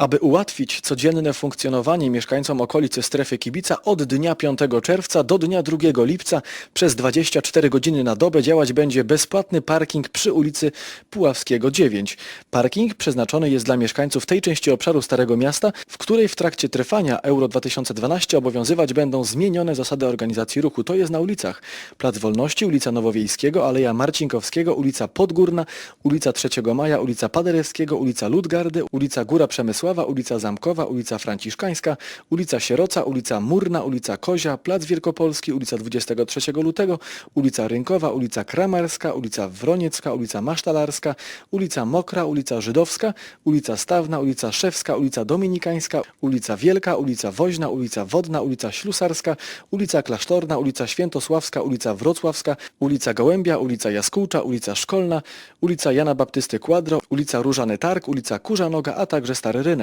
Aby ułatwić codzienne funkcjonowanie mieszkańcom okolicy strefy kibica od dnia 5 czerwca do dnia 2 lipca przez 24 godziny na dobę działać będzie bezpłatny parking przy ulicy Puławskiego 9. Parking przeznaczony jest dla mieszkańców tej części obszaru Starego Miasta, w której w trakcie trwania Euro 2012 obowiązywać będą zmienione zasady organizacji ruchu. To jest na ulicach Plac Wolności, ulica Nowowiejskiego, Aleja Marcinkowskiego, ulica Podgórna, ulica 3 Maja, ulica Paderewskiego, ulica Ludgardy, ulica Góra Ulica Zamkowa, ulica Franciszkańska, ulica Sieroca, ulica Murna, ulica Kozia, Plac Wielkopolski, ulica 23 lutego, ulica Rynkowa, ulica Kramarska, ulica Wroniecka, ulica Masztalarska, ulica Mokra, ulica Żydowska, ulica Stawna, ulica Szewska, ulica Dominikańska, ulica Wielka, ulica Woźna, ulica Wodna, ulica Ślusarska, ulica Klasztorna, ulica Świętosławska, ulica Wrocławska, ulica Gołębia, ulica Jaskółcza, ulica Szkolna, ulica Jana Baptysty Kładro, ulica Różany Targ, ulica Kurzanoga, a także Stary Rynek.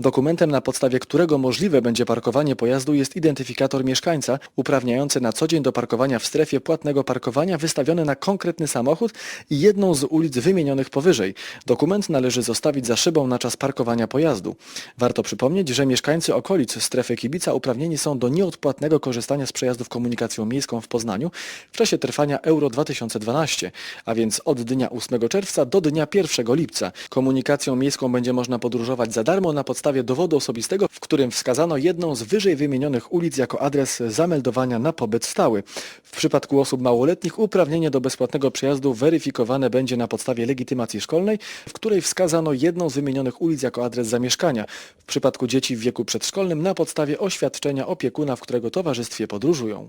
Dokumentem, na podstawie którego możliwe będzie parkowanie pojazdu jest identyfikator mieszkańca, uprawniający na co dzień do parkowania w strefie płatnego parkowania wystawiony na konkretny samochód i jedną z ulic wymienionych powyżej. Dokument należy zostawić za szybą na czas parkowania pojazdu. Warto przypomnieć, że mieszkańcy okolic strefy kibica uprawnieni są do nieodpłatnego korzystania z przejazdów komunikacją miejską w Poznaniu w czasie trwania Euro 2012, a więc od dnia 8 czerwca do dnia 1 lipca. Komunikacją miejską będzie można podróżować za darmo na podstawie dowodu osobistego, w którym wskazano jedną z wyżej wymienionych ulic jako adres zameldowania na pobyt stały. W przypadku osób małoletnich uprawnienie do bezpłatnego przejazdu weryfikowane będzie na podstawie legitymacji szkolnej, w której wskazano jedną z wymienionych ulic jako adres zamieszkania. W przypadku dzieci w wieku przedszkolnym na podstawie oświadczenia opiekuna, w którego towarzystwie podróżują.